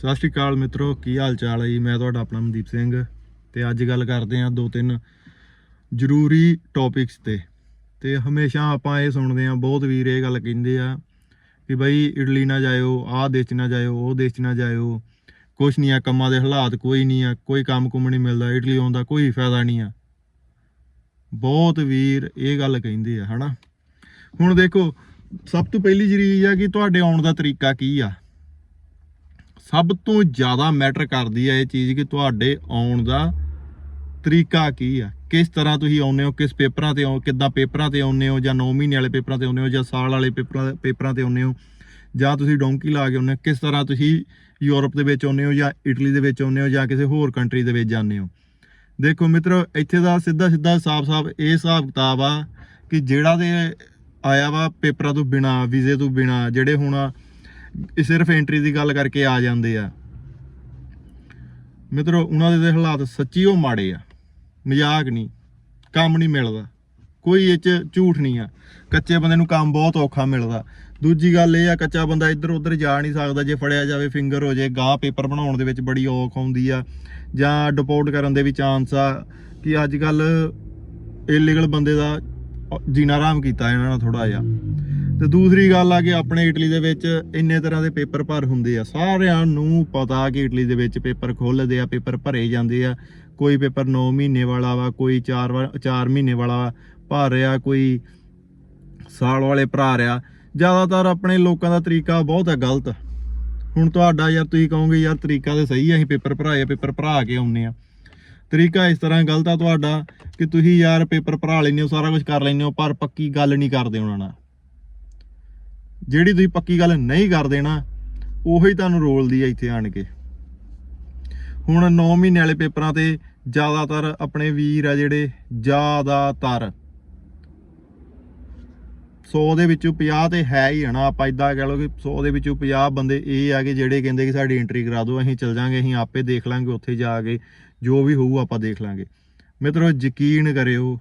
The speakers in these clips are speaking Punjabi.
ਸਤਿ ਸ਼੍ਰੀ ਅਕਾਲ ਮਿੱਤਰੋ, ਕੀ ਹਾਲ ਚਾਲ ਹੈ ਜੀ? ਮੈਂ ਤੁਹਾਡਾ ਆਪਣਾ ਮਨਦੀਪ ਸਿੰਘ ਤੇ ਅੱਜ ਗੱਲ ਕਰਦੇ ਹਾਂ ਦੋ ਤਿੰਨ ਜ਼ਰੂਰੀ ਟੌਪਿਕਸ ਤੇ। ਤੇ ਹਮੇਸ਼ਾ ਆਪਾਂ ਇਹ ਸੁਣਦੇ ਹਾਂ, ਬਹੁਤ ਵੀਰ ਇਹ ਗੱਲ ਕਹਿੰਦੇ ਆ ਕਿ ਬਈ ਇਟਲੀ ਨਾ ਜਾਇਓ, ਆਹ ਦੇਸ਼ 'ਚ ਨਾ ਜਾਇਓ, ਉਹ ਦੇਸ਼ 'ਚ ਨਾ ਜਾਇਓ। ਕੁਛ ਨਹੀਂ ਆ, ਕੰਮਾਂ ਦੇ ਹਾਲਾਤ ਕੋਈ ਨਹੀਂ ਆ, ਕੋਈ ਕੰਮ ਕੁਮ ਨਹੀਂ ਮਿਲਦਾ, ਇਟਲੀ ਆਉਣ ਦਾ ਕੋਈ ਫਾਇਦਾ ਨਹੀਂ ਆ। ਬਹੁਤ ਵੀਰ ਇਹ ਗੱਲ ਕਹਿੰਦੇ ਆ, ਹਨਾ? ਹੁਣ ਦੇਖੋ, ਸਭ ਤੋਂ ਪਹਿਲੀ ਚੀਜ਼ ਆ ਕਿ ਤੁਹਾਡੇ ਆਉਣ ਦਾ ਤਰੀਕਾ ਕੀ ਆ? ਸਭ ਤੋਂ ਜ਼ਿਆਦਾ ਮੈਟਰ ਕਰਦੀ ਹੈ ਇਹ ਚੀਜ਼ ਕਿ ਤੁਹਾਡੇ ਆਉਣ ਦਾ ਤਰੀਕਾ ਕੀ ਆ? ਕਿਸ ਤਰ੍ਹਾਂ ਤੁਸੀਂ ਆਉਂਦੇ ਹੋ? ਕਿਸ ਪੇਪਰਾਂ ਤੇ ਆਉ? ਕਿੱਦਾਂ ਪੇਪਰਾਂ ਤੇ ਆਉਂਦੇ ਹੋ? ਜਾਂ 9 ਮਹੀਨੇ ਵਾਲੇ ਪੇਪਰਾਂ ਤੇ ਆਉਂਦੇ ਹੋ? ਜਾਂ ਸਾਲ ਵਾਲੇ ਪੇਪਰਾਂ ਪੇਪਰਾਂ ਤੇ ਆਉਂਦੇ ਹੋ? ਜਾਂ ਤੁਸੀਂ ਡੋਂਕੀ ਲਾ ਕੇ ਆਉਂਦੇ ਹੋ? ਕਿਸ ਤਰ੍ਹਾਂ ਤੁਸੀਂ ਯੂਰਪ ਦੇ ਵਿੱਚ ਆਉਂਦੇ ਹੋ? ਜਾਂ ਇਟਲੀ ਦੇ ਵਿੱਚ ਆਉਂਦੇ ਹੋ? ਜਾਂ ਕਿਸੇ ਹੋਰ ਕੰਟਰੀ ਦੇ ਵਿੱਚ ਜਾਂਦੇ ਹੋ? ਦੇਖੋ ਮਿੱਤਰੋ, ਇੱਥੇ ਦਾ ਸਿੱਧਾ ਸਿੱਧਾ ਸਾਫ਼-ਸਾਫ਼ ਇਹ ਹਿਸਾਬ ਕਿਤਾਬ ਆ ਕਿ ਜਿਹੜਾ ਤੇ ਆਇਆ ਵਾ ਪੇਪਰਾਂ ਤੋਂ ਬਿਨਾ, ਵੀਜ਼ੇ ਤੋਂ ਬਿਨਾ, ਜਿਹੜੇ ਹੁਣ ਸਿਰਫ ਐਂਟਰੀ ਦੀ ਗੱਲ ਕਰਕੇ ਆ ਜਾਂਦੇ ਆ। ਮਿੱਤਰੋ, ਉਹਨਾਂ ਦੇ ਹਾਲਾਤ ਸੱਚੀ ਉਹ ਮਾੜੇ ਆ। ਮਜ਼ਾਕ ਨਹੀਂ, ਕੰਮ ਨਹੀਂ ਮਿਲਦਾ। ਕੋਈ ਇਹ ਚ ਝੂਠ ਨਹੀਂ ਆ। ਕੱਚੇ ਬੰਦੇ ਨੂੰ ਕੰਮ ਬਹੁਤ ਔਖਾ ਮਿਲਦਾ। ਦੂਜੀ ਗੱਲ ਇਹ ਆ, ਕੱਚਾ ਬੰਦਾ ਇੱਧਰ ਉੱਧਰ ਜਾ ਨਹੀਂ ਸਕਦਾ। ਜੇ ਫੜਿਆ ਜਾਵੇ ਫਿੰਗਰ ਹੋ ਜੇ, ਗਾਹ ਪੇਪਰ ਬਣਾਉਣ ਦੇ ਵਿੱਚ ਬੜੀ ਔਖ ਆਉਂਦੀ ਆ। ਜਾਂ ਡਿਪੋਰਟ ਕਰਨ ਦੇ ਵੀ ਚਾਂਸ ਆ ਕਿ ਅੱਜ ਕੱਲ ਇਲੀਗਲ ਬੰਦੇ ਦਾ ਜੀਣਾ ਆਰਾਮ ਕੀਤਾ ਇਹਨਾਂ ਨਾਲ ਥੋੜਾ ਜਿਹਾ। ਤੇ ਦੂਸਰੀ ਗੱਲ ਆ ਕਿ ਆਪਣੇ ਇਟਲੀ ਦੇ ਵਿੱਚ ਇੰਨੇ ਤਰ੍ਹਾਂ ਦੇ ਪੇਪਰ ਭਰ ਹੁੰਦੇ ਆ। ਸਾਰਿਆਂ ਨੂੰ ਪਤਾ ਕਿ ਇਟਲੀ ਦੇ ਵਿੱਚ ਪੇਪਰ ਖੋਲ੍ਹਦੇ ਆ, ਪੇਪਰ ਭਰੇ ਜਾਂਦੇ ਆ। ਕੋਈ ਪੇਪਰ 9 ਮਹੀਨੇ ਵਾਲਾ ਵਾ, ਕੋਈ 4 4 ਮਹੀਨੇ ਵਾਲਾ ਭਰ ਰਿਹਾ, ਕੋਈ ਸਾਲ ਵਾਲੇ ਭਰਾ ਰਿਹਾ। ਜ਼ਿਆਦਾਤਰ ਆਪਣੇ ਲੋਕਾਂ ਦਾ ਤਰੀਕਾ ਬਹੁਤ ਹੈ ਗਲਤ। ਹੁਣ ਤੁਹਾਡਾ ਯਾਰ ਤੁਸੀਂ ਕਹੋਗੇ, ਯਾਰ ਤਰੀਕਾ ਤੇ ਸਹੀ ਆ, ਅਸੀਂ ਪੇਪਰ ਭਰਾਏ ਆ, ਪੇਪਰ ਭਰਾ ਕੇ ਆਉਨੇ ਆ। ਤਰੀਕਾ ਇਸ ਤਰ੍ਹਾਂ ਗਲਤ ਆ ਤੁਹਾਡਾ ਕਿ ਤੁਸੀਂ ਯਾਰ ਪੇਪਰ ਭਰਾ ਲੈਂਦੇ ਹੋ, ਸਾਰਾ ਕੁਝ ਕਰ ਲੈਂਦੇ ਹੋ, ਪਰ ਪੱਕੀ ਗੱਲ ਨਹੀਂ ਕਰਦੇ ਉਹਨਾਂ ਨਾਲ। ਜਿਹੜੀ ਤੁਸੀਂ ਪੱਕੀ ਗੱਲ ਨਹੀਂ ਕਰਦੇ ਨਾ ਉਹੀ ਤੁਹਾਨੂੰ ਰੋਲਦੀ ਹੈ ਇੱਥੇ ਆਣ ਕੇ। ਹੁਣ 9 ਮਹੀਨੇ ਵਾਲੇ ਪੇਪਰਾਂ ਤੇ ਜ਼ਿਆਦਾਤਰ ਆਪਣੇ ਵੀਰ ਆ ਜਿਹੜੇ ਜ਼ਿਆਦਾਤਰ। 100 ਦੇ ਵਿੱਚੋਂ 50 ਤੇ ਹੈ ਹੀ ਹਨਾ ਆਪਾਂ ਇਦਾਂ ਕਹਿ ਲਓ ਕਿ 100 ਦੇ ਵਿੱਚੋਂ 50 ਬੰਦੇ ਇਹ ਆ ਕਿ ਜਿਹੜੇ ਕਹਿੰਦੇ ਕਿ ਸਾਡੀ ਐਂਟਰੀ ਕਰਾ ਦਿਓ, ਅਸੀਂ ਚੱਲ ਜਾਾਂਗੇ, ਅਸੀਂ ਆਪੇ ਦੇਖ ਲਾਂਗੇ ਉੱਥੇ ਜਾ ਕੇ, ਜੋ ਵੀ ਹੋਊ ਆਪਾਂ ਦੇਖ ਲਾਂਗੇ। ਮਿੱਤਰੋ ਯਕੀਨ ਕਰਿਓ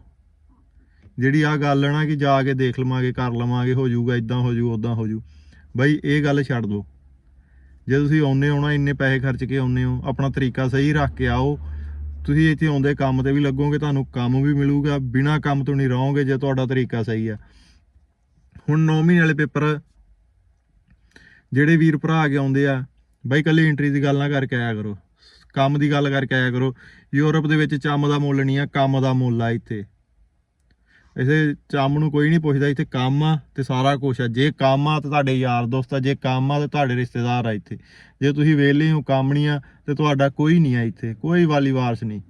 ਜਿਹੜੀ ਆ ਗੱਲ ਹੈ ਨਾ ਕਿ ਜਾ ਕੇ ਦੇਖ ਲਵਾਂਗੇ, ਕਰ ਲਵਾਂਗੇ, ਹੋ ਜਾਊਗਾ ਇਦਾਂ ਹੋ ਜਾਊ ਉਦਾਂ ਹੋ ਜਾਊ। ਬਾਈ ਇਹ ਗੱਲ ਛੱਡ ਦਿਓ ਜੇ ਤੁਸੀਂ ਆਉਨੇ ਹੋ ਨਾ, ਇੰਨੇ ਪੈਸੇ ਖਰਚ ਕੇ ਆਉਨੇ ਹੋ, ਆਪਣਾ ਤਰੀਕਾ ਸਹੀ ਰੱਖ ਕੇ ਆਓ। ਤੁਸੀਂ ਇੱਥੇ ਆਉਂਦੇ ਕੰਮ ਤੇ ਵੀ ਲੱਗੋਗੇ, ਤੁਹਾਨੂੰ ਕੰਮ ਵੀ ਮਿਲੂਗਾ, ਬਿਨਾ ਕੰਮ ਤੋਂ ਨਹੀਂ ਰਹੋਗੇ ਜੇ ਤੁਹਾਡਾ ਤਰੀਕਾ ਸਹੀ ਆ। ਹੁਣ 9 ਮਹੀਨੇ ਵਾਲੇ ਪੇਪਰ ਜਿਹੜੇ ਵੀਰ ਭਰਾ ਕੇ ਆਉਂਦੇ ਆ, ਬਾਈ ਕੱਲੀ ਐਂਟਰੀ ਦੀ ਗੱਲ ਨਾ ਕਰਕੇ ਆਇਆ ਕਰੋ। ਕੰਮ ਦੀ ਗੱਲ ਕਰਕੇ ਆਇਆ ਕਰੋ। ਯੂਰਪ ਦੇ ਵਿੱਚ ਚੰਮ ਦਾ ਮੁੱਲ ਨਹੀਂ ਆ, ਕੰਮ ਦਾ ਮੁੱਲ ਆ ਇੱਥੇ। ਇਸੇ ਚੰਮ ਨੂੰ ਕੋਈ ਨਹੀਂ ਪੁੱਛਦਾ, ਇੱਥੇ ਕੰਮ ਆ ਤੇ ਸਾਰਾ ਕੁਝ ਆ। ਜੇ ਕੰਮ ਆ ਤੇ ਤੁਹਾਡੇ ਯਾਰ ਦੋਸਤ ਆ, ਜੇ ਕੰਮ ਆ ਤੇ ਤੁਹਾਡੇ ਰਿਸ਼ਤੇਦਾਰ ਆ ਇੱਥੇ। ਜੇ ਤੁਸੀਂ ਵਿਹਲੇ ਹੋ, ਕੰਮ ਨਹੀਂ ਆ ਤੇ ਤੁਹਾਡਾ ਕੋਈ ਨਹੀਂ ਆ ਇੱਥੇ, ਕੋਈ ਵਾਲੀ ਵਾਰਸ ਨਹੀਂ।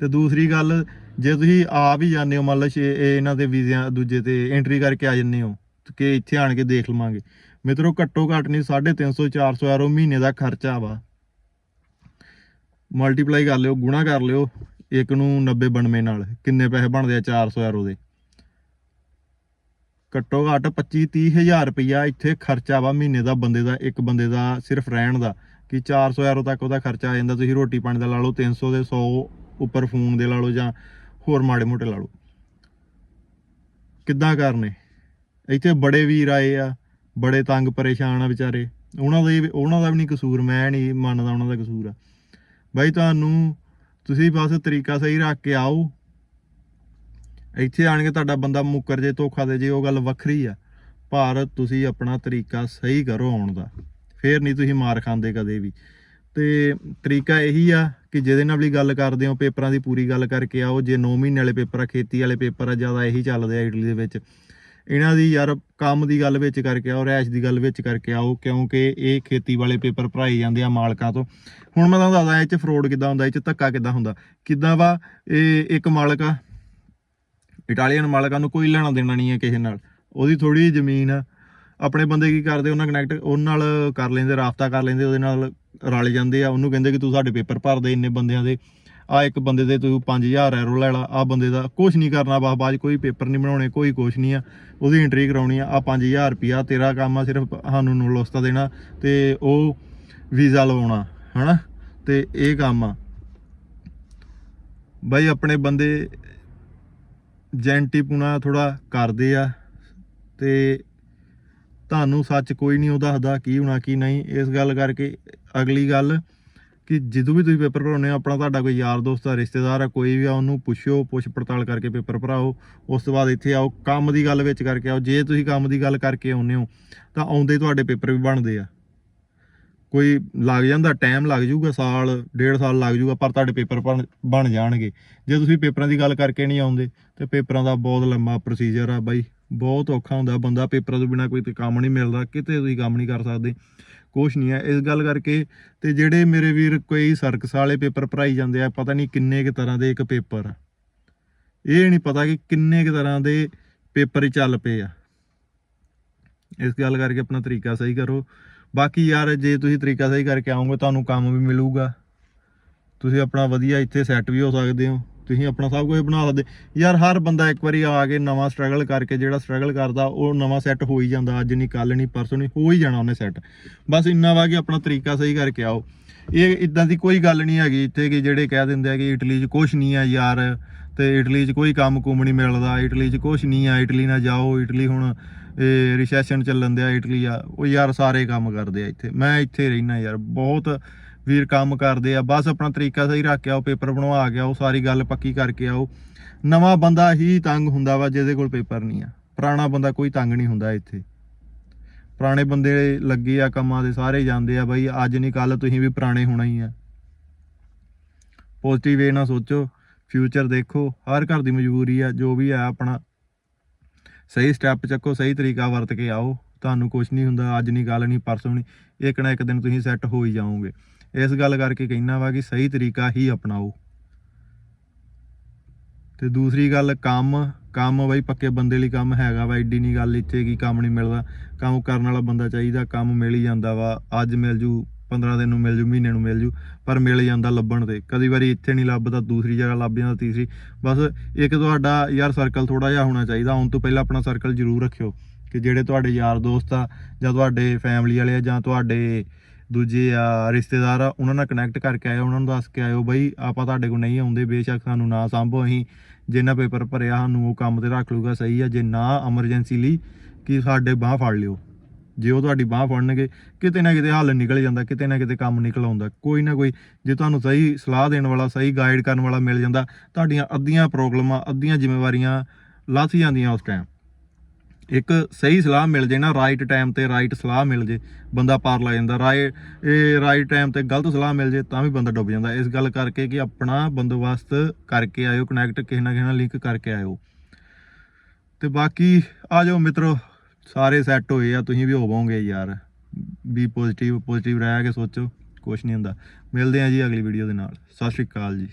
ਤੇ ਦੂਸਰੀ ਗੱਲ, ਜੇ ਤੁਸੀਂ ਆਪ ਹੀ ਜਾਂਦੇ ਹੋ, ਮੰਨ ਲਓ ਇਹਨਾਂ ਦੇ ਵੀਜ਼ਿਆਂ ਦੂਜੇ ਤੇ ਐਂਟਰੀ ਕਰਕੇ ਆ ਜੰਨੇ ਹੋ ਕਿ ਇੱਥੇ ਆਣ ਕੇ ਦੇਖ ਲਵਾਂਗੇ। ਮਿੱਤਰੋ, ਘੱਟੋ ਘੱਟ ਨਹੀਂ 350 400 ਯਾਰੋ ਮਹੀਨੇ ਦਾ ਖਰਚਾ ਵਾ। ਮਲਟੀਪਲਾਈ ਕਰ ਲਿਓ, ਗੁਣਾ ਕਰ ਲਿਓ, ਇੱਕ ਨੂੰ 90 92 ਨਾਲ, ਕਿੰਨੇ ਪੈਸੇ ਬਣਦੇ ਆ 400 ਯਾਰੋ ਦੇ ਘੱਟੋ ਘੱਟ 25 30 ਹਜ਼ਾਰ ਰੁਪਇਆ ਇੱਥੇ ਖਰਚਾ ਵਾ, ਮਹੀਨੇ ਦਾ ਬੰਦੇ ਦਾ, ਇੱਕ ਬੰਦੇ ਦਾ ਸਿਰਫ ਰਹਿਣ ਦਾ। ਕਿ 400 ਯਾਰੋ ਤੱਕ ਉਹਦਾ ਖਰਚਾ ਆ ਜਾਂਦਾ, ਤੁਸੀਂ ਰੋਟੀ ਪਾਣੀ ਦਾ ਲਾ ਲਓ 300 ਦੇ 100 ਉੱਪਰ ਫੋਨ ਦੇ ਲਾ ਲਓ ਜਾਂ ਹੋਰ ਮਾੜੇ ਮੋਟੇ ਲਾ ਲਓ। ਕਿੱਦਾਂ ਕਰਨੇ? ਇੱਥੇ ਬੜੇ ਵੀਰ ਆਏ ਆ, ਬੜੇ ਤੰਗ ਪਰੇਸ਼ਾਨ ਆ ਵਿਚਾਰੇ। ਉਹਨਾਂ ਦਾ ਹੀ- ਉਹਨਾਂ ਦਾ ਵੀ ਨਹੀਂ ਕਸੂਰ, ਮੈਂ ਨਹੀਂ ਮੰਨਦਾ ਉਹਨਾਂ ਦਾ ਕਸੂਰ ਆ। ਬਾਈ ਤੁਹਾਨੂੰ, ਤੁਸੀਂ ਬਸ ਤਰੀਕਾ ਸਹੀ ਰੱਖ ਕੇ ਆਓ ਇੱਥੇ ਆਣ ਕੇ ਤੁਹਾਡਾ ਬੰਦਾ ਮੁੱਕਰ ਜੇ, ਧੋਖਾ ਦੇ ਜੇ, ਉਹ ਗੱਲ ਵੱਖਰੀ ਆ। ਪਰ ਤੁਸੀਂ ਆਪਣਾ ਤਰੀਕਾ ਸਹੀ ਕਰੋ ਆਉਣ ਦਾ। ਫੇਰ ਨਹੀਂ ਤੁਸੀਂ ਮਾਰ ਖਾਂਦੇ ਕਦੇ ਵੀ। ਤੇ ਤਰੀਕਾ ਇਹੀ ਆ ਕਿ ਜਿਹਦੇ ਨਾਲ ਵੀ ਗੱਲ ਕਰਦੇ ਹੋ, ਪੇਪਰਾਂ ਦੀ ਪੂਰੀ ਗੱਲ ਕਰਕੇ ਆਓ। ਜੇ 9 ਮਹੀਨੇ ਵਾਲੇ ਪੇਪਰ ਆ, ਖੇਤੀ ਵਾਲੇ ਪੇਪਰ ਆ, ਜ਼ਿਆਦਾ ਇਹੀ ਚੱਲਦੇ ਆ ਇਟਲੀ ਦੇ ਵਿੱਚ। ਇਹਨਾਂ ਦੀ ਯਾਰ ਕੰਮ ਦੀ ਗੱਲ ਵਿੱਚ ਕਰਕੇ ਆਓ ਰੈਸ਼ ਦੀ ਗੱਲ ਵਿੱਚ ਕਰਕੇ ਆਓ, ਕਿਉਂਕਿ ਇਹ ਖੇਤੀ ਵਾਲੇ ਪੇਪਰ ਭਰਾਏ ਜਾਂਦੇ ਆ ਮਾਲਕਾਂ ਤੋਂ। ਹੁਣ ਮੈਂ ਤੁਹਾਨੂੰ ਦੱਸਦਾ, ਇਹ ਚ ਫਰੋਡ ਕਿੱਦਾਂ ਹੁੰਦਾ, ਇਹ ਚ ਧੱਕਾ ਕਿੱਦਾਂ ਹੁੰਦਾ? ਕਿੱਦਾਂ ਵਾ? ਇਹ ਇੱਕ ਮਾਲਕ ਆ ਇਟਾਲੀਅਨ ਮਾਲਕਾਂ ਨੂੰ ਕੋਈ ਲੈਣਾ ਦੇਣਾ ਨਹੀਂ ਹੈ ਕਿਸੇ ਨਾਲ। ਉਹਦੀ ਥੋੜੀ ਜ਼ਮੀਨ ਆ। ਆਪਣੇ ਬੰਦੇ ਕੀ ਕਰਦੇ, ਉਹਨਾਂ ਕਨੈਕਟ ਉਹਨਾਂ ਨਾਲ ਕਰ ਲੈਂਦੇ ਰਾਫਤਾ ਕਰ ਲੈਂਦੇ, ਉਹਦੇ ਨਾਲ ਰਲ ਜਾਂਦੇ ਆ। ਉਹਨੂੰ ਕਹਿੰਦੇ ਕਿ ਤੂੰ ਸਾਡੇ ਪੇਪਰ ਭਰ ਦੇ ਇੰਨੇ ਬੰਦਿਆਂ ਦੇ। ਆ ਇੱਕ ਬੰਦੇ ਦੇ ਤੂੰ 5000 ਐਰੋ ਲੈ ਲਾ ਆ ਬੰਦੇ ਦਾ ਕੁਝ ਨਹੀਂ ਕਰਨਾ ਬਾਹ ਬਾਅਦ 'ਚ ਕੋਈ ਪੇਪਰ ਨਹੀਂ ਬਣਾਉਣੇ, ਕੋਈ ਕੁਝ ਨਹੀਂ ਆ। ਉਹਦੀ ਐਂਟਰੀ ਕਰਾਉਣੀ ਆ ਆ 5000 ਰੁਪਿਆ ਤੇਰਾ ਕੰਮ ਆ ਸਿਰਫ ਸਾਨੂੰ ਨੋਲੋਸਤਾ ਦੇਣਾ ਤੇ ਉਹ ਵੀਜ਼ਾ ਲਵਾਉਣਾ, ਹਨਾ? ਤੇ ਇਹ ਕੰਮ ਆ। ਬਾਈ, ਆਪਣੇ ਬੰਦੇ ਜੈਂਟੀ ਪੁਣਾ ਥੋੜਾ ਕਰਦੇ ਆ ਤੇ ਤੁਹਾਨੂੰ ਸੱਚ ਕੋਈ ਨਹੀਂ ਉਹ ਦੱਸਦਾ ਕੀ ਹੋਣਾ, ਕੀ ਨਹੀਂ। ਇਸ ਗੱਲ ਕਰਕੇ ਅਗਲੀ ਗੱਲ ਕਿ ਜਦੋਂ ਵੀ ਤੁਸੀਂ ਪੇਪਰ ਭਰਾਉਂਦੇ ਹੋ, ਆਪਣਾ ਤੁਹਾਡਾ ਕੋਈ ਯਾਰ ਦੋਸਤ ਆ, ਰਿਸ਼ਤੇਦਾਰ ਆ, ਕੋਈ ਵੀ ਆ, ਉਹਨੂੰ ਪੁੱਛਿਓ, ਪੁੱਛ ਪੜਤਾਲ ਕਰਕੇ ਪੇਪਰ ਭਰਾਓ। ਉਸ ਤੋਂ ਬਾਅਦ ਇੱਥੇ ਆਓ, ਕੰਮ ਦੀ ਗੱਲ ਵਿੱਚ ਕਰਕੇ ਆਓ। ਜੇ ਤੁਸੀਂ ਕੰਮ ਦੀ ਗੱਲ ਕਰਕੇ ਆਉਂਦੇ ਹੋ, ਤਾਂ ਆਉਂਦੇ ਤੁਹਾਡੇ ਪੇਪਰ ਵੀ ਬਣਦੇ ਆ। ਕੋਈ ਲੱਗ ਜਾਂਦਾ ਟਾਈਮ ਲੱਗ ਜਾਊਗਾ, ਸਾਲ, ਡੇਢ ਸਾਲ ਲੱਗ ਜਾਊਗਾ, ਪਰ ਤੁਹਾਡੇ ਪੇਪਰ ਬਣ ਬਣ ਜਾਣਗੇ। ਜੇ ਤੁਸੀਂ ਪੇਪਰਾਂ ਦੀ ਗੱਲ ਕਰਕੇ ਨਹੀਂ ਆਉਂਦੇ, ਤੇ ਪੇਪਰਾਂ ਦਾ ਬਹੁਤ ਲੰਮਾ ਪ੍ਰੋਸੀਜਰ ਆ ਬਾਈ। ਬਹੁਤ ਔਖਾ ਹੁੰਦਾ ਬੰਦਾ, ਪੇਪਰਾਂ ਤੋਂ ਬਿਨਾ ਕੋਈ ਤੇ ਕੰਮ ਨਹੀਂ ਮਿਲਦਾ, ਕਿਤੇ ਤੁਸੀਂ ਕੰਮ ਨਹੀਂ ਕਰ ਸਕਦੇ, ਕੁਛ ਨਹੀਂ ਹੈ। ਇਸ ਗੱਲ ਕਰਕੇ ਤੇ ਜਿਹੜੇ ਮੇਰੇ ਵੀਰ ਕੋਈ ਸਰਕਸ ਵਾਲੇ ਪੇਪਰ ਭਰਾਈ ਜਾਂਦੇ ਆ, ਪਤਾ ਨਹੀਂ ਕਿੰਨੇ ਕੁ ਤਰ੍ਹਾਂ ਦੇ ਇੱਕ ਪੇਪਰ ਆ। ਇਹ ਨਹੀਂ ਪਤਾ ਕਿ ਕਿੰਨੇ ਕੁ ਤਰ੍ਹਾਂ ਦੇ ਪੇਪਰ ਚੱਲ ਪਏ ਆ। ਇਸ ਗੱਲ ਕਰਕੇ ਆਪਣਾ ਤਰੀਕਾ ਸਹੀ ਕਰੋ। ਬਾਕੀ ਯਾਰ, ਜੇ ਤੁਸੀਂ ਤਰੀਕਾ ਸਹੀ ਕਰਕੇ ਆਉਂਗੇ ਤੁਹਾਨੂੰ ਕੰਮ ਵੀ ਮਿਲੂਗਾ। ਤੁਸੀਂ ਆਪਣਾ ਵਧੀਆ ਇੱਥੇ ਸੈੱਟ ਵੀ ਹੋ ਸਕਦੇ ਹੋ। ਤੁਸੀਂ ਆਪਣਾ ਸਭ ਕੁਝ ਬਣਾ ਸਕਦੇ। ਯਾਰ, ਹਰ ਬੰਦਾ ਇੱਕ ਵਾਰੀ ਆ ਕੇ ਨਵਾਂ ਸਟਰਗਲ ਕਰਕੇ, ਜਿਹੜਾ ਸਟਰਗਲ ਕਰਦਾ, ਉਹ ਨਵਾਂ ਸੈੱਟ ਹੋ ਹੀ ਜਾਂਦਾ। ਅੱਜ ਨਹੀਂ ਕੱਲ ਨਹੀਂ ਪਰਸੋਂ ਨਹੀਂ ਹੋ ਹੀ ਜਾਣਾ ਉਹਨੇ ਸੈੱਟ ਬਸ ਇੰਨਾ ਵਾ ਕਿ ਆਪਣਾ ਤਰੀਕਾ ਸਹੀ ਕਰਕੇ ਆਓ। ਇਹ ਇਦਾਂ ਦੀ ਕੋਈ ਗੱਲ ਨਹੀਂ ਹੈਗੀ ਇੱਥੇ ਕਿ ਜਿਹੜੇ ਕਹਿ ਦਿੰਦੇ ਆ ਕਿ ਇਟਲੀ 'ਚ ਕੁਝ ਨਹੀਂ ਆ ਯਾਰ, ਤੇ ਇਟਲੀ 'ਚ ਕੋਈ ਕੰਮ ਕੁਮ ਨਹੀਂ ਮਿਲਦਾ। ਇਟਲੀ 'ਚ ਕੁਝ ਨਹੀਂ ਆ, ਇਟਲੀ ਨਾ ਜਾਓ। ਇਟਲੀ ਹੁਣ ਇਹ ਰਿਸੈਸ਼ਨ ਚੱਲਣ ਦਿਆ, ਇਟਲੀ ਆ, ਉਹ ਯਾਰ ਸਾਰੇ ਕੰਮ ਕਰਦੇ ਆ ਇੱਥੇ। ਮੈਂ ਇੱਥੇ ਰਹਿਣਾ ਯਾਰ, ਬਹੁਤ ਵੀਰ ਕੰਮ ਕਰਦੇ ਆ, ਬਸ ਆਪਣਾ ਤਰੀਕਾ ਸਹੀ ਰੱਖ ਕੇ ਆਓ, ਪੇਪਰ ਬਣਵਾ ਕੇ ਆਓ, ਸਾਰੀ ਗੱਲ ਪੱਕੀ ਕਰਕੇ ਆਓ। ਨਵਾਂ ਬੰਦਾ ਹੀ ਤੰਗ ਹੁੰਦਾ ਵਾ, ਜਿਹਦੇ ਕੋਲ ਪੇਪਰ ਨਹੀਂ ਆ। ਪੁਰਾਣਾ ਬੰਦਾ ਕੋਈ ਤੰਗ ਨਹੀਂ ਹੁੰਦਾ ਇੱਥੇ। ਪੁਰਾਣੇ ਬੰਦੇ ਲੱਗੇ ਆ, ਕੰਮਾਂ ਦੇ ਸਾਰੇ ਜਾਂਦੇ ਆ, ਬਾਈ ਅੱਜ ਨਹੀਂ ਕੱਲ ਤੁਸੀਂ ਵੀ ਪੁਰਾਣੇ ਹੋਣਾ ਹੀ ਆ। ਪੋਜ਼ਿਟਿਵ ਵੇ ਨਾਲ ਸੋਚੋ ਫਿਊਚਰ ਦੇਖੋ, ਹਰ ਘਰ ਦੀ ਮਜਬੂਰੀ ਆ, ਜੋ ਵੀ ਆ ਆਪਣਾ। ਸਹੀ ਸਟੈਪ ਚੱਕੋ, ਸਹੀ ਤਰੀਕਾ ਵਰਤ ਕੇ ਆਓ। ਤੁਹਾਨੂੰ ਕੁਝ ਨਹੀਂ ਹੁੰਦਾ, ਅੱਜ ਨਹੀਂ ਗੱਲ ਨਹੀਂ, ਪਰਸੋਂ ਨਹੀਂ। ਇੱਕ ਨਾ ਇੱਕ ਦਿਨ ਤੁਸੀਂ ਸੈੱਟ ਹੋ ਹੀ ਜਾਓਗੇ। ਇਸ ਗੱਲ ਕਰਕੇ ਕਹਿਣਾ ਵਾ ਕਿ ਸਹੀ ਤਰੀਕਾ ਹੀ ਅਪਣਾਓ। ਤੇ ਦੂਸਰੀ ਗੱਲ, ਕੰਮ। ਕੰਮ ਬਾਈ ਪੱਕੇ ਬੰਦੇ ਲਈ ਕੰਮ ਹੈਗਾ ਵਾ ਐਡੀ ਨਹੀਂ ਗੱਲ ਇੱਥੇ ਕੀ ਕੰਮ ਨਹੀਂ ਮਿਲਦਾ। ਕੰਮ ਕਰਨ ਵਾਲਾ ਬੰਦਾ ਚਾਹੀਦਾ, ਕੰਮ ਮਿਲ ਹੀ ਜਾਂਦਾ ਵਾ, ਅੱਜ ਮਿਲ ਜੂ 15 ਦਿਨ ਨੂੰ ਮਿਲ ਜੂ, ਮਹੀਨੇ ਨੂੰ ਮਿਲ ਜੂ, ਪਰ ਮਿਲ ਜਾਂਦਾ ਲੱਭਣ ਤੇ। ਕਦੀ ਵਾਰੀ ਇੱਥੇ ਨਹੀਂ ਲੱਭਦਾ, ਦੂਸਰੀ ਜਗ੍ਹਾ ਲੱਭ ਜਾਂਦਾ, ਤੀਸਰੀ। ਬਸ ਇੱਕ ਤੁਹਾਡਾ ਯਾਰ ਸਰਕਲ ਥੋੜਾ ਜਿਹਾ ਹੋਣਾ ਚਾਹੀਦਾ, ਆਉਣ ਤੋਂ ਪਹਿਲਾਂ ਆਪਣਾ ਸਰਕਲ ਜ਼ਰੂਰ ਰੱਖਿਓ ਕਿ ਜਿਹੜੇ ਤੁਹਾਡੇ ਯਾਰ ਦੋਸਤ ਆ, ਜਾਂ ਤੁਹਾਡੇ ਫੈਮਿਲੀ ਵਾਲੇ ਆ, ਜਾਂ ਤੁਹਾਡੇ ਦੂਜੇ ਆ, ਰਿਸ਼ਤੇਦਾਰ ਆ, ਉਹਨਾਂ ਨਾਲ ਕਨੈਕਟ ਕਰਕੇ ਆਇਓ, ਉਹਨਾਂ ਨੂੰ ਦੱਸ ਕੇ ਆਇਓ, ਬਈ ਆਪਾਂ ਤੁਹਾਡੇ ਕੋਲ ਨਹੀਂ ਆਉਂਦੇ, ਬੇਸ਼ੱਕ ਸਾਨੂੰ ਨਾ ਸੰਭੋ ਅਸੀਂ, ਜਿੰਨਾ ਪੇਪਰ ਭਰਿਆ ਸਾਨੂੰ ਉਹ ਕੰਮ ਤੇ ਰੱਖ ਲੂਗਾ ਸਹੀ ਆ, ਜੇ ਨਾ ਐਮਰਜੈਂਸੀ ਲਈ, ਕਿ ਸਾਡੇ ਬਾਹ ਫੜ ਲਿਓ। ਜੇ ਉਹ ਤੁਹਾਡੀ ਬਾਹ ਫੜਨਗੇ, ਕਿਤੇ ਨਾ ਕਿਤੇ ਹੱਲ ਨਿਕਲ ਜਾਂਦਾ, ਕਿਤੇ ਨਾ ਕਿਤੇ ਕੰਮ ਨਿਕਲ ਆਉਂਦਾ। ਕੋਈ ਨਾ ਕੋਈ ਜੇ ਤੁਹਾਨੂੰ ਸਹੀ ਸਲਾਹ ਦੇਣ ਵਾਲਾ, ਸਹੀ ਗਾਈਡ ਕਰਨ ਵਾਲਾ ਮਿਲ ਜਾਂਦਾ, ਤੁਹਾਡੀਆਂ ਅੱਧੀਆਂ ਪ੍ਰੋਬਲਮਾਂ ਅੱਧੀਆਂ ਜ਼ਿੰਮੇਵਾਰੀਆਂ ਲੱਥ ਜਾਂਦੀਆਂ ਉਸ ਟਾਈਮ ਇੱਕ ਸਹੀ ਸਲਾਹ ਮਿਲ ਜੇ ਨਾ ਰਾਈਟ ਟਾਈਮ ਤੇ ਰਾਈਟ ਸਲਾਹ ਮਿਲ ਜੇ, ਬੰਦਾ ਪਾਰ ਲੱਗ ਜਾਂਦਾ। ਰਾਏ, ਇਹ ਰਾਈਟ ਟਾਈਮ ਤੇ ਗਲਤ ਸਲਾਹ ਮਿਲ ਜੇ, ਤਾਂ ਵੀ ਬੰਦਾ ਡੁੱਬ ਜਾਂਦਾ। ਇਸ ਗੱਲ ਕਰਕੇ ਕਿ ਆਪਣਾ ਬੰਦੋਬਸਤ ਕਰਕੇ ਆਇਓ ਕਨੈਕਟ ਕਿਸੇ ਨਾ ਕਿਸੇ ਨਾਲ ਲਿੰਕ ਕਰਕੇ ਆਇਓ। ਤੇ ਬਾਕੀ ਆ ਜਾਓ ਮਿੱਤਰੋ ਸਾਰੇ ਸੈੱਟ ਹੋਏ ਆ, ਤੁਸੀਂ ਵੀ ਹੋਵੋਗੇ ਯਾਰ। ਵੀ ਪੋਜ਼ਿਟਿਵ ਪੋਜ਼ਿਟਿਵ ਰਹਿ ਕੇ ਸੋਚੋ ਕੁਝ ਨਹੀਂ ਹੁੰਦਾ। ਮਿਲਦੇ ਆ ਜੀ ਅਗਲੀ ਵੀਡੀਓ ਦੇ ਨਾਲ। ਸਤਿ ਸ਼੍ਰੀ ਅਕਾਲ ਜੀ।